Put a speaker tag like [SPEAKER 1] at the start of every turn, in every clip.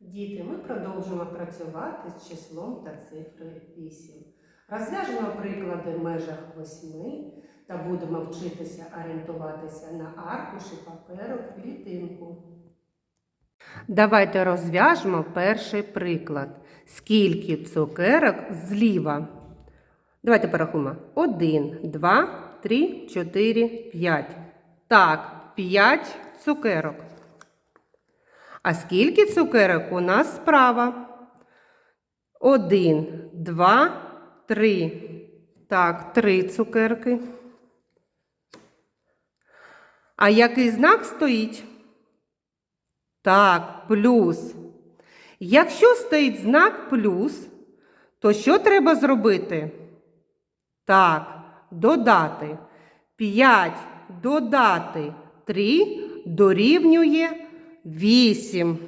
[SPEAKER 1] Діти, ми продовжимо працювати з числом та цифрою 8. Розв'яжемо приклади в межах 8 та будемо вчитися орієнтуватися на аркуші паперу клітинку. Давайте розв'яжемо перший приклад. Скільки цукерок зліва? Давайте порахуємо. 1, 2, 3, 4, 5. Так, 5 цукерок. А скільки цукерок у нас справа? Один, два, три. Так, три цукерки. А який знак стоїть? Так, плюс. Якщо стоїть знак плюс, то що треба зробити? Так, додати. 5 додати 3 дорівнює 8.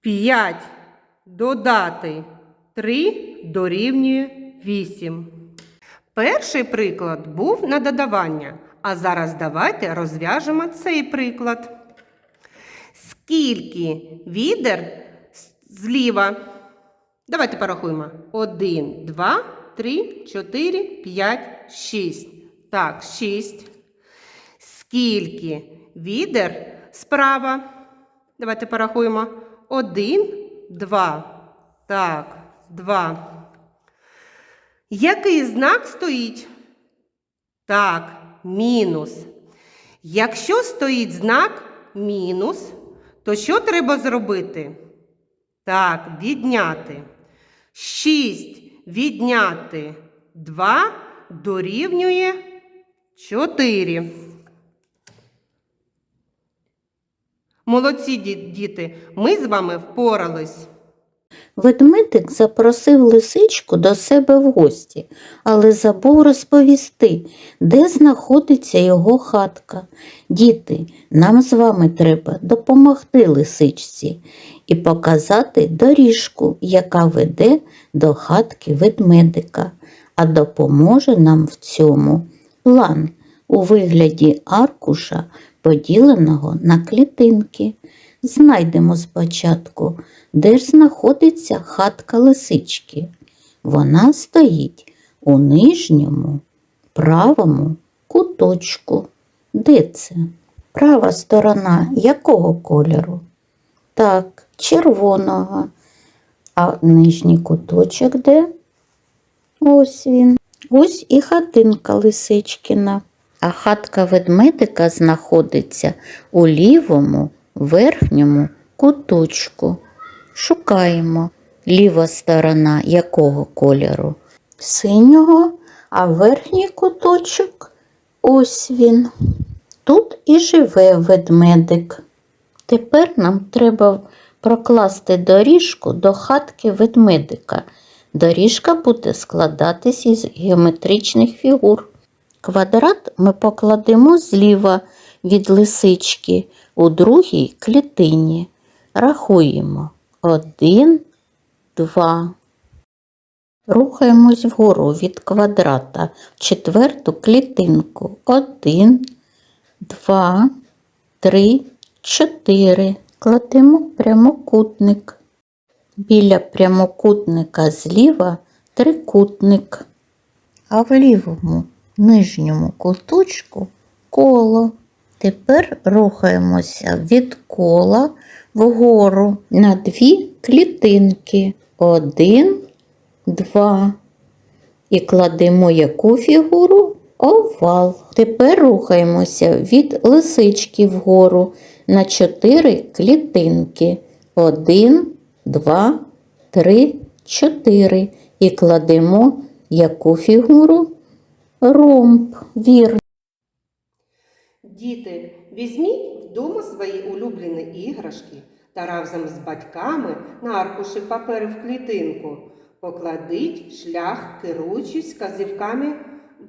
[SPEAKER 1] П'ять додати 3 дорівнює 8. Перший приклад був на додавання. А зараз давайте розв'яжемо цей приклад. Скільки відер зліва? Давайте порахуємо. 1, 2, 3, 4, 5, 6. Так, 6. Скільки відер справа? Давайте порахуємо. 1, 2. Так, 2. Який знак стоїть? Так, мінус. Якщо стоїть знак мінус, то що треба зробити? Так, відняти. 6 відняти 2 дорівнює 4. Молодці, діти, ми з вами впорались.
[SPEAKER 2] Ведмедик запросив лисичку до себе в гості, але забув розповісти, де знаходиться його хатка. Діти, нам з вами треба допомогти лисичці і показати доріжку, яка веде до хатки ведмедика, а допоможе нам в цьому план у вигляді аркуша, поділеного на клітинки. Знайдемо спочатку, де ж знаходиться хатка лисички. Вона стоїть у нижньому правому куточку. Де це? Права сторона якого кольору? Так, червоного. А нижній куточок де? Ось він. Ось і хатинка лисичкіна. А хатка ведмедика знаходиться у лівому верхньому куточку. Шукаємо ліва сторона якого кольору? Синього, а верхній куточок ось він. Тут і живе ведмедик. Тепер нам треба прокласти доріжку до хатки ведмедика. Доріжка буде складатись із геометричних фігур. Квадрат ми покладемо зліва від лисички у другій клітині. Рахуємо один, два. Рухаємось вгору від квадрата в четверту клітинку. Один, два, три, чотири. Кладемо прямокутник. Біля прямокутника зліва трикутник, а в лівому нижньому куточку коло. Тепер рухаємося від кола вгору на дві клітинки. Один, два. І кладемо яку фігуру? Овал. Тепер рухаємося від лисички вгору на чотири клітинки. Один, два, три, чотири. І кладемо яку фігуру? Ромб. Вірно.
[SPEAKER 1] Діти, візьміть вдома свої улюблені іграшки та разом з батьками на аркуші паперу в клітинку. Покладіть шлях, керуючись вказівками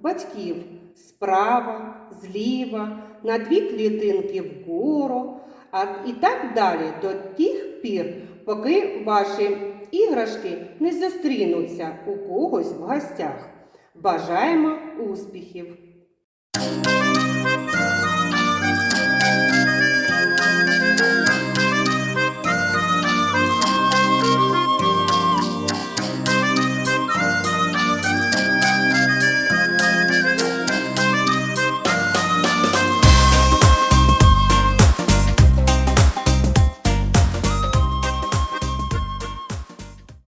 [SPEAKER 1] батьків справа, зліва, на дві клітинки вгору, а і так далі до тих пір, поки ваші іграшки не зустрінуться у когось в гостях. Бажаємо успіхів!